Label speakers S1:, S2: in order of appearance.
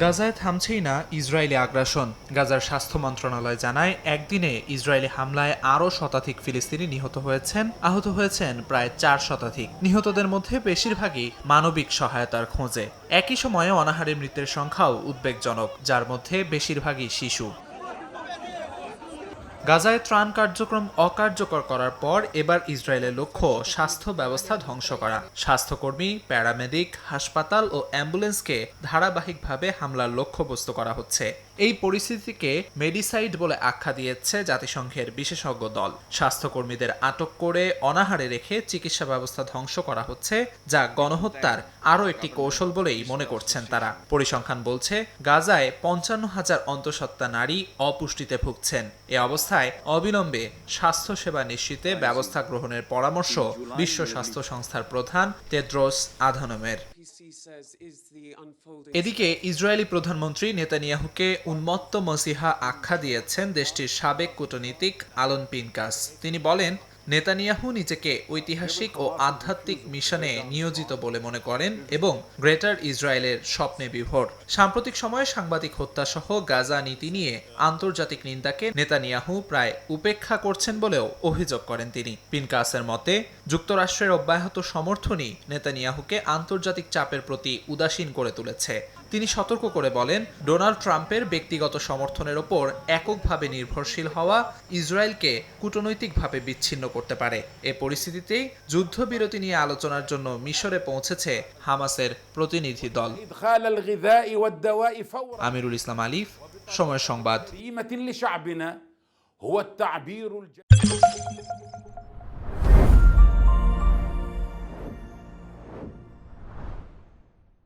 S1: গাজায় থামছেই না ইসরায়েলি আগ্রাসন। গাজার স্বাস্থ্য মন্ত্রণালয় জানায়, একদিনে ইসরায়েলি হামলায় আরও শতাধিক ফিলিস্তিনি নিহত হয়েছেন, আহত হয়েছেন প্রায় চার শতাধিক। নিহতদের মধ্যে বেশিরভাগই মানবিক সহায়তার খোঁজে। একই সময়ে অনাহারে মৃতের সংখ্যাও উদ্বেগজনক, যার মধ্যে বেশিরভাগই শিশু। গাজায় ত্রাণ কার্যক্রম অকার্যকর করার পর এবার ইসরায়েলের লক্ষ্য স্বাস্থ্য ব্যবস্থা ধ্বংস করা। স্বাস্থ্যকর্মী, প্যারামেডিক, হাসপাতাল ও অ্যাম্বুলেন্সকে ধারাবাহিকভাবে হামলার লক্ষ্যবস্তু করা হচ্ছে। এই পরিস্থিতিকে মেডিসাইড বলে আখ্যা দিয়েছে জাতিসংঘের বিশেষজ্ঞ দল। স্বাস্থ্যকর্মীদের আটক করে অনাহারে রেখে চিকিৎসা ব্যবস্থা ধ্বংস করা হচ্ছে, যা গণহত্যার আরও একটি কৌশল বলেই মনে করছেন তারা। পরিসংখ্যান বলছে, গাজায় পঞ্চান্ন হাজার অন্তঃসত্ত্বা নারী অপুষ্টিতে ভুগছেন। এ অবস্থায় অবিলম্বে স্বাস্থ্যসেবা নিশ্চিতে ব্যবস্থা গ্রহণের পরামর্শ বিশ্ব স্বাস্থ্য সংস্থার প্রধান তেদ্রোস আধানমের। এদিকে ইসরায়েলি প্রধানমন্ত্রী নেতানিয়াহুকে উন্মত্ত মসিহা আখ্যা দিয়েছেন দেশটির সাবেক কূটনীতিক আলন পিনকাস। তিনি বলেন নেতানিয়াহু নিজেকে ঐতিহাসিক ও আধ্যাত্মিক মিশনে নিয়োজিত বলে মনে করেন এবং গ্রেটার ইসরায়েলের স্বপ্নে বিভোর। সাম্প্রতিক সময়ে সাংবাদিক হত্যা সহ গাজা নীতি নিয়ে আন্তর্জাতিক নিন্দাকে নেতানিয়াহু প্রায় উপেক্ষা করছেন বলেও অভিযোগ করেন তিনি। পিনকাসের মতে যুক্তরাষ্ট্রের অব্যাহত সমর্থনই নেতানিয়াহুকে আন্তর্জাতিক চাপের প্রতি উদাসীন করে তুলেছে। তিনি সতর্ক করে বলেন, ডোনাল্ড ট্রাম্পের ব্যক্তিগত সমর্থনের ওপর এককভাবে নির্ভরশীল হওয়া ইসরায়েলকে কূটনৈতিকভাবে বিচ্ছিন্ন করতে পারে। এ পরিস্থিতিতেই যুদ্ধবিরতি নিয়ে আলোচনার জন্য মিশরে পৌঁছেছে হামাসের প্রতিনিধি দল। আমিরুল ইসলাম আলিফ, সময় সংবাদ।